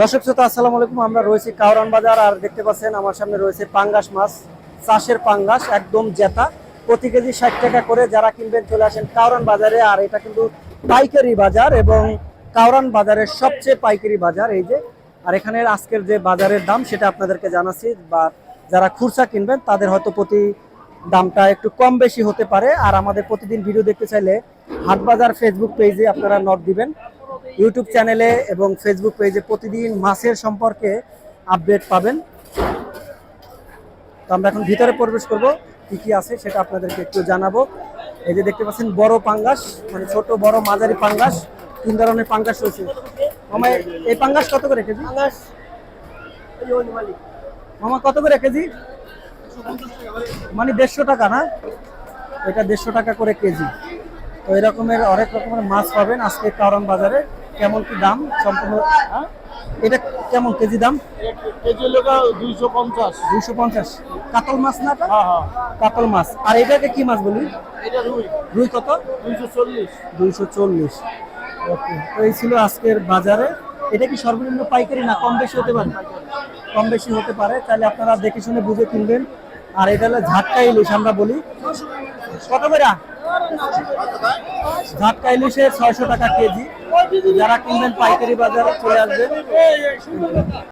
দর্শক শ্রোতা, আসসালামু আলাইকুম। আমরা রয়েছি কাউরান বাজার আর দেখতে পাচ্ছেন আমার সামনে রয়েছে পাঙ্গাস মাছ, চাষের পাঙ্গাস, একদম জেতা। প্রতি কেজি ষাট টাকা করে যারা কিনবেন চলে আসেন কাউরান বাজারে, আর এটা কিন্তু পাইকারি বাজার এবং কাউরান বাজারের সবচেয়ে পাইকারি বাজার। এই যে, আর এখানের আজকের যে বাজারের দাম সেটা আপনাদেরকে জানাচ্ছি, বা যারা খুরসা কিনবেন তাদের হয়তো প্রতি দামটা একটু কম বেশি হতে পারে। আর আমাদের প্রতিদিন ভিডিও দেখতে চাইলে হাটবাজার ফেসবুক পেজে আপনারা নক দিবেন। ইউটিউব চ্যানেলে এবং ফেসবুক পেজে প্রতিদিন মাছের সম্পর্কে আপডেট পাবেন। তো আমরা এখন ভিতরে প্রবেশ করব কি কি আছে সেটা আপনাদেরকে একটু জানাব। এই যে দেখতে পাচ্ছেন বড় পাঙ্গাস মানে ছোট বড় মাঝারি পাঙ্গাস তিন ধরনের পাঙ্গাস রয়েছে। মামা এই পাঙ্গাস কত করে কেজি? মামা কত করে কেজি? মানে দেড়শো টাকা না? এটা দেড়শো টাকা করে কেজি। তো এরকমের অনেক রকমের মাছ পাবেন আজকে কারণ বাজারে। কেমন কি দাম? সম্পূর্ণ? এটা কেমন কেজি দাম? কেজি লেখা দুইশো পঞ্চাশ। দুইশো পঞ্চাশ। কাতল মাছ না? হ্যাঁ হ্যাঁ। কাতল মাছ। আর এটাকে কি মাছ বলি? এটা রুই। রুই কত? দুইশো চল্লিশ। দুইশো চল্লিশ। ওকে তো এই ছিল আজকের বাজারে। এটা কি সর্বনিম্ন পাইকারি না কম বেশি হতে পারে? কম বেশি হতে পারে। তাহলে আপনারা দেখে শুনে বুঝে কিনবেন। আর এটা হলো ঝাটকা ইলিশ আমরা বলি। কত করে? ঝাটকা ইলিশে ছয়শো টাকা কেজি। যারা কিনবেন পাইকারি বাজারে চলে আসবেন।